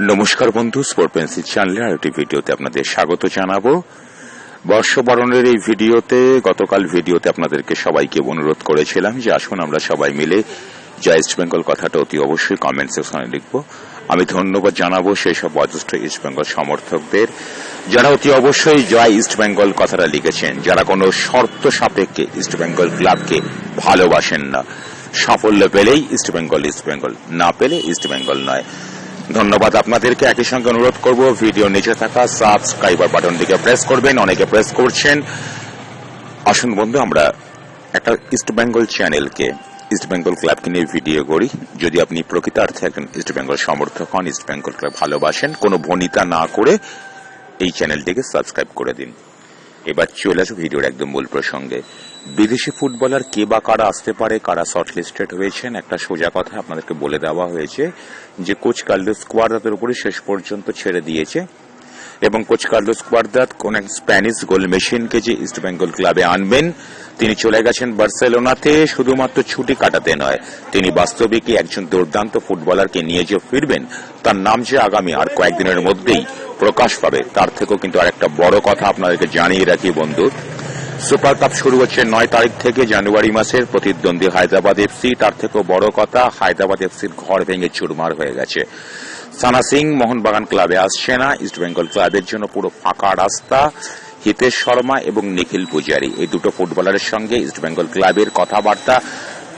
নমস্কার বন্ধু sport pencil চ্যানেলে আরেকটি ভিডিওতে আপনাদের স্বাগত জানাব। বর্ষবরণের এই ভিডিওতে, গতকাল ভিডিওতে আপনাদেরকে সবাইকে অনুরোধ করেছিলাম যে আসুন আমরা সবাই মিলে জয় ইস্ট বেঙ্গল কথাটা অতি অবশ্যই কমেন্ট সেকশনে লিখব। আমি ধন্যবাদ জানাব সেই সব অজস্র ইস্ট বেঙ্গল সমর্থকদের। যারা অতি অবশ্যই জয় ইস্ট বেঙ্গল কথাটা লিখেছেন, যারা কোনো শর্ত সাপেক্ষে ইস্ট বেঙ্গল ক্লাবকে ভালোবাসেন না। সাফল্য পেলেই ইস্ট বেঙ্গল ইস্ট বেঙ্গল না পেলে ইস্ট বেঙ্গল নয়। ধন্যবাদ আপনাদেরকে। একই সঙ্গে অনুরোধ করব ভিডিও নিচে থাকা সাবস্ক্রাইবার বাটনটিকে প্রেস করবেন, অনেকে প্রেস করছেন। আসুন বন্ধু, আমরা একটা ইস্ট বেঙ্গল চ্যানেলকে ইস্ট বেঙ্গল ক্লাবকে নিয়ে ভিডিও করি। যদি আপনি প্রকৃতার্থে একজন ইস্ট বেঙ্গল সমর্থক হন ইস্ট বেঙ্গল ক্লাব ভালোবাসেন, কোনো ভনিতা না করে এই চ্যানেলটিকে সাবস্ক্রাইব করে দিন। এবার চলে আসো ভিডিওর একদম মূল প্রসঙ্গে। বিদেশি ফুটবলার কে বা কারা আসতে পারে, কারা শর্ট লিস্টেড হয়েছেন, একটা সোজা কথা আপনাদেরকে বলে দেওয়া হয়েছে যে কোচ কার্লো স্কোয়াড তাদের উপরে শেষ পর্যন্ত ছেড়ে দিয়েছে। এবং কোচ কার্লোস স্কোয়াডাত কোন এক স্প্যানিশ গোল মেশিনকে যে ইস্ট বেঙ্গল ক্লাবে আনবেন, তিনি চলে গেছেন বার্সেলোনাতে, শুধুমাত্র ছুটি কাটাতে নয়, তিনি বাস্তবিকই একজন দুর্দান্ত ফুটবলারকে নিয়ে যে ফিরবেন, তার নাম যে আগামী আর কয়েকদিনের মধ্যেই প্রকাশ পাবে, তার থেকেও কিন্তু আরেকটা বড় কথা আপনাদেরকে জানিয়ে রাখি বন্ধু। সুপার কাপ শুরু হচ্ছে নয় তারিখ থেকে জানুয়ারি মাসের প্রতিদ্বন্দ্বী হায়দ্রাবাদ এফসি, তার থেকেও বড় কথা হায়দ্রাবাদ এফসির ঘর ভেঙে চুরমার হয়ে গেছে। সানা সিং মোহনবাগান ক্লাবে আসছে না ইস্ট বেঙ্গল ক্লাবের জন্য পুরো ফাঁকা রাস্তা, হিতেশ শর্মা এবং নিখিল পূজারি। এই দুটো ফুটবলারের সঙ্গে ইস্ট বেঙ্গল ক্লাবের কথাবার্তা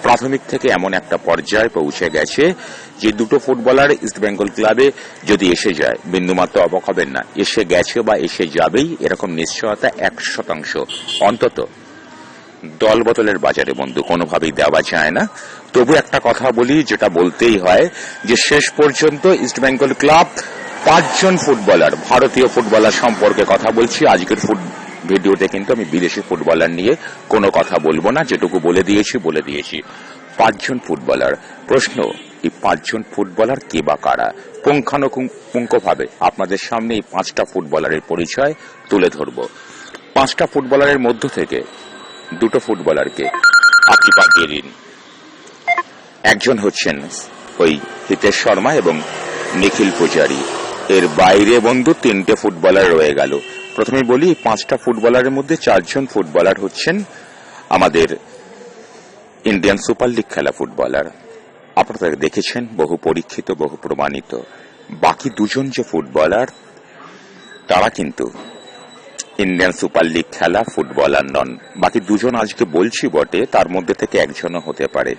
প্রাথমিক থেকে এমন একটা পর্যায়ে পৌঁছে গেছে যে দুটো ফুটবলার ইস্ট বেঙ্গল ক্লাবে যদি এসে যায়, বিন্দুমাত্র অবাক হবেন না। এসে গেছে বা এসে যাবেই, এরকম নিশ্চয়তা এক শতাংশ। অন্তত দল বদলের বাজারে বন্ধু, কোনোভাবেই দেওয়া যায় না। তবু একটা কথা বলি, যেটা বলতেই হয় যে শেষ পর্যন্ত ইস্ট বেঙ্গল ক্লাব পাঁচজন ফুটবলার ভারতীয় ফুটবলার সম্পর্কে কথা বলছি। আজকের ফুট ভিডিওতে কিন্তু আমি বিদেশি ফুটবলার নিয়ে কোনো কথা বলব না, যেটুকু বলে দিয়েছি বলে দিয়েছি। পাঁচজন ফুটবলার প্রশ্ন, এই পাঁচজন ফুটবলার কে বা কারা? পুঙ্খানুপুঙ্খভাবে আপনাদের সামনে এই পাঁচটা ফুটবলারের পরিচয় তুলে ধরব। পাঁচটা ফুটবলারের মধ্য থেকে দুটো ফুটবলারকে আপনি দিয়ে দিন। একজন হচ্ছেন ওই হিতেশ শর্মা এবং নিখিল পূজারি। এর বাইরে বন্ধু তিনটে ফুটবলার রয়ে গেল। প্রথমে বলি, পাঁচটা ফুটবলারের মধ্যে চারজন ফুটবলার হচ্ছেন আমাদের ইন্ডিয়ান সুপার লিগ খেলা ফুটবলার। আপনারা দেখেছেন, বহু পরীক্ষিত, বহু প্রমাণিত। বাকি দুজন যে ফুটবলার, তারা কিন্তু ইন্ডিয়ান সুপার লিগ খেলা ফুটবলার নন। বাকি দুজন আজকে বলছি বটে, তার মধ্যে থেকে একজনও হতে পারে।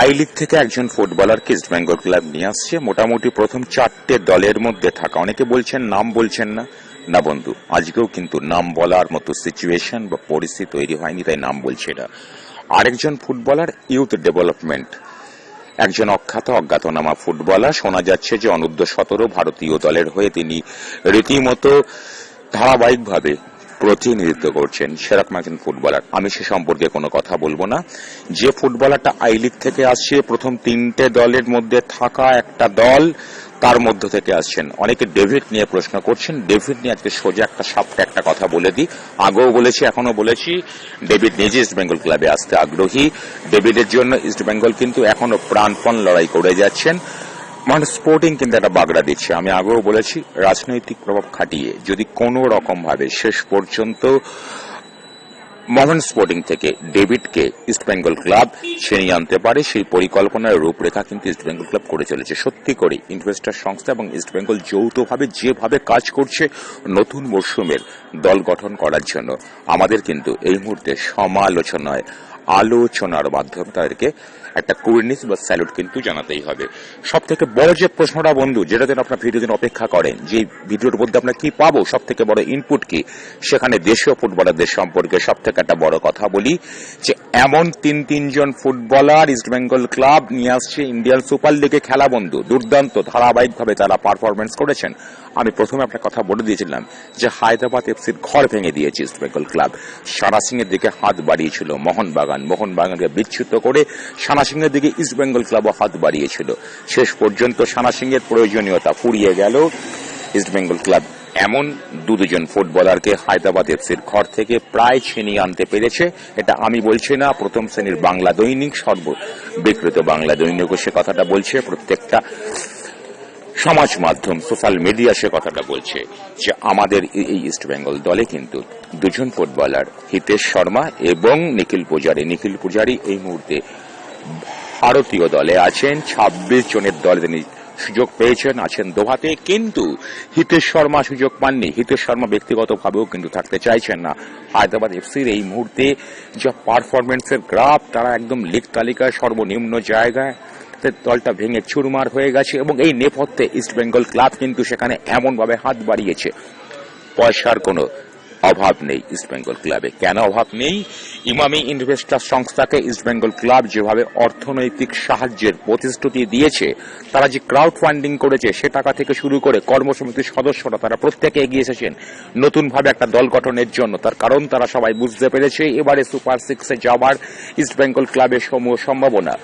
আই লিগ থেকে একজন ফুটবলারকে ইস্ট বেঙ্গল ক্লাব নিয়ে আসছে। মোটামুটি প্রথম চারটে দলের মধ্যে থাকা। অনেকে বলছেন নাম বলছেন না। না বন্ধু, আজকেও কিন্তু নাম বলার মতো সিচুয়েশন বা পরিস্থিতি তৈরি হয়নি, তাই নাম বলছে না আরেকজন ফুটবলার ইউথ ডেভেলপমেন্ট একজন অখ্যাত অজ্ঞাতনামা ফুটবলার শোনা যাচ্ছে যে অনূর্ধ্ব সতেরো ভারতীয় দলের হয়ে তিনি রীতিমতো ধারাবাহিকভাবে প্রতিনিধিত্ব করছেন সেরকম একজন ফুটবলার। আমি সে সম্পর্কে কোনো কথা বলব না। যে ফুটবলারটা আই লিগ থেকে আসছে, প্রথম তিনটে দলের মধ্যে থাকা একটা দল তার মধ্য থেকে আসছেন। অনেকে ডেভিড নিয়ে প্রশ্ন করছেন। ডেভিড নিয়ে আজকে সোজা একটা সাপটা একটা কথা বলে দিই। আগেও বলেছি এখনও বলেছি, ডেভিড নিজে ইস্ট বেঙ্গল ক্লাবে আসতে আগ্রহী। ডেভিডের জন্য ইস্ট বেঙ্গল কিন্তু এখনও প্রাণপণ লড়াই করে যাচ্ছেন। মানে স্পোর্টিং কিন্তু একটা বাগড়া দিচ্ছে। আমি আগেও বলেছি, রাজনৈতিক প্রভাব খাটিয়ে যদি কোনো রকম ভাবে শেষ পর্যন্ত মোহন স্পোর্টিং থেকে ডেভিডকে ইস্ট বেঙ্গল ক্লাব ছিনিয়ে আনতে পারে, সেই পরিকল্পনার রূপরেখা কিন্তু ইস্ট বেঙ্গল ক্লাব করে চলেছে। সত্যি করে ইনভেস্টার সংস্থা এবং ইস্ট বেঙ্গল যৌথভাবে যেভাবে কাজ করছে, নতুন মরশুমের দল গঠন করার জন্য, আমাদের কিন্তু এই মুহূর্তে সমালোচনায় আলোচনার মাধ্যমে তাদেরকে একটা কুর্নিস বা স্যালুট কিন্তু জানাতেই হবে। সব থেকে বড় যে প্রশ্নটা বন্ধু, যেটা যেন আপনার ভিডিও দিন অপেক্ষা করেন, যে ভিডিওর মধ্যে আমরা কি পাবো সব থেকে বড় ইনপুট কি? সেখানে দেশীয় ফুটবলারদের সম্পর্কে সব থেকে একটা বড় কথা বলি, যে এমন তিন, তিনজন ফুটবলার ইস্ট বেঙ্গল ক্লাব নিয়ে আসছে ইন্ডিয়ান সুপার লিগে খেলা বন্ধু। দুর্দান্ত, ধারাবাহিকভাবে তারা পারফরমেন্স করেছেন। আমি প্রথমে আপনার কথা বলে দিয়েছিলাম যে হায়দ্রাবাদ এফসির ঘর ভেঙে দিয়েছে ইস্ট বেঙ্গল ক্লাব সারা সিং এর দিকে হাত বাড়িয়েছিল মোহনবাগান। মোহনবাগানকে বিচ্যুত করে সানা সিং এর দিকে ইস্ট বেঙ্গল ক্লাবও হাত বাড়িয়েছিল। শেষ পর্যন্ত সানা সিং এর প্রয়োজনীয়তা ফুরিয়ে গেল। ইস্ট বেঙ্গল ক্লাব এমন দু দুজন ফুটবলারকে হায়দ্রাবাদ এফসির ঘর থেকে প্রায় ছিনিয়ে আনতে পেরেছে। এটা আমি বলছি না, প্রথম শ্রেণির বাংলা দৈনিক সর্ব বিকৃত বাংলা দৈনিকও সে কথাটা বলছে প্রত্যেকটা সমাজ মাধ্যম সোশ্যাল মিডিয়া সে কথাটা বলছে যে আমাদের এই- এই ইস্ট বেঙ্গল দলে কিন্তু দুজন ফুটবলার হিতেশ শর্মা এবং নিখিল পূজারি। নিখিল পূজারি এই মুহূর্তে ভারতীয় দলে আছেন ২৬ জনের দলে তিনি সুযোগ পেয়েছেন, আছেন দোহাতে, কিন্তু হিতেশ শর্মা সুযোগ পাননি। হিতেশ শর্মা ব্যক্তিগতভাবেও কিন্তু থাকতে চাইছেন না। হায়দ্রাবাদ এফসির এই মুহূর্তে যা পারফরমেন্সের গ্রাফ তারা একদম লিগ তালিকায় সর্বনিম্ন জায়গায় তাদের দলটা ভেঙে চুরমার হয়ে গেছে এবং এই নেপথ্যে ইস্টবেঙ্গল ক্লাব কিন্তু সেখানে এমনভাবে হাত বাড়িয়েছে। পয়সার কোনো অভাব নেই ইস্টবেঙ্গল ক্লাবে কেন অভাব নেই? ইমামি ইনভেস্টার সংস্থাকে ইস্টবেঙ্গল ক্লাব যেভাবে অর্থনৈতিক সাহায্যের প্রতিশ্রুতি দিয়েছে, তারা যে ক্রাউড ফান্ডিং করেছে, সে টাকা থেকে শুরু করে কর্মসমিতির সদস্যরা তারা প্রত্যেকে এগিয়ে এসেছেন নতুনভাবে একটা দল গঠনের জন্য। তার কারণ তারা সবাই বুঝতে পেরেছে, এবারে সুপার সিক্সে যাওয়ার ইস্টবেঙ্গল ক্লাবের সমূহ সম্ভাবনা।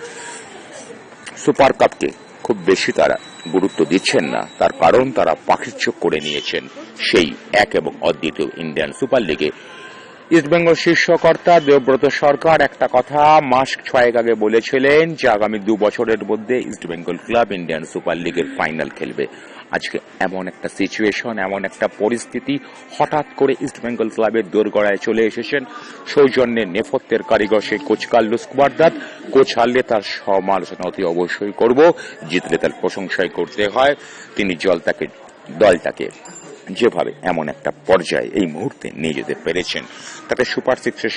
সুপার কাপকে খুব বেশি তারা গুরুত্ব দিচ্ছেন না। তার কারণ তারা পাখির চোখ করে নিয়েছেন সেই এক এবং অদ্বিতীয় ইন্ডিয়ান সুপার লিগে। ইস্টবেঙ্গল শীর্ষকর্তা দেবব্রত সরকার একটা কথা মাস ছয়েক আগে বলেছিলেন যে আগামী দু বছরের মধ্যে ইস্টবেঙ্গল ক্লাব ইন্ডিয়ান সুপার লিগের ফাইনাল খেলবে। আজকে এমন একটা সিচুয়েশন এমন একটা পরিস্থিতি হঠাৎ করে ইস্টবেঙ্গল ক্লাবের দোরগড়ায় চলে এসেছেন। সৌজন্যের নেপথ্যের কারিগর সেই কোচ কার্লোস কুমারদাত কোচ হারলে তার সমালোচনা অতি অবশ্যই করব। জিতলে তার প্রশংসাই করতে হয়। তিনি জল তাকে, দলটাকে যেভাবে এমন একটা পর্যায়ে এই মুহূর্তে নিয়ে যেতে পেরেছেন, তাতে সুপার সিক্সের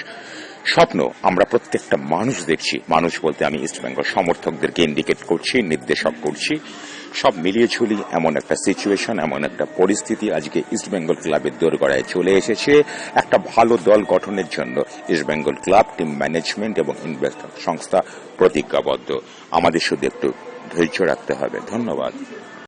স্বপ্ন আমরা প্রত্যেকটা মানুষ দেখছি। মানুষ বলতে আমি ইস্টবেঙ্গল সমর্থকদেরকে ইন্ডিকেট করছি, নির্দেশক করছি। সব মিলিয়ে ঝুলি এমন একটা সিচুয়েশন এমন একটা পরিস্থিতি আজকে ইস্টবেঙ্গল ক্লাবের দোরগড়ায় চলে এসেছে। একটা ভালো দল গঠনের জন্য ইস্টবেঙ্গল ক্লাব টিম ম্যানেজমেন্ট এবং ইনভেস্টর সংস্থা প্রতিজ্ঞাবদ্ধ। আমাদের শুধু একটু ধৈর্য রাখতে হবে। ধন্যবাদ।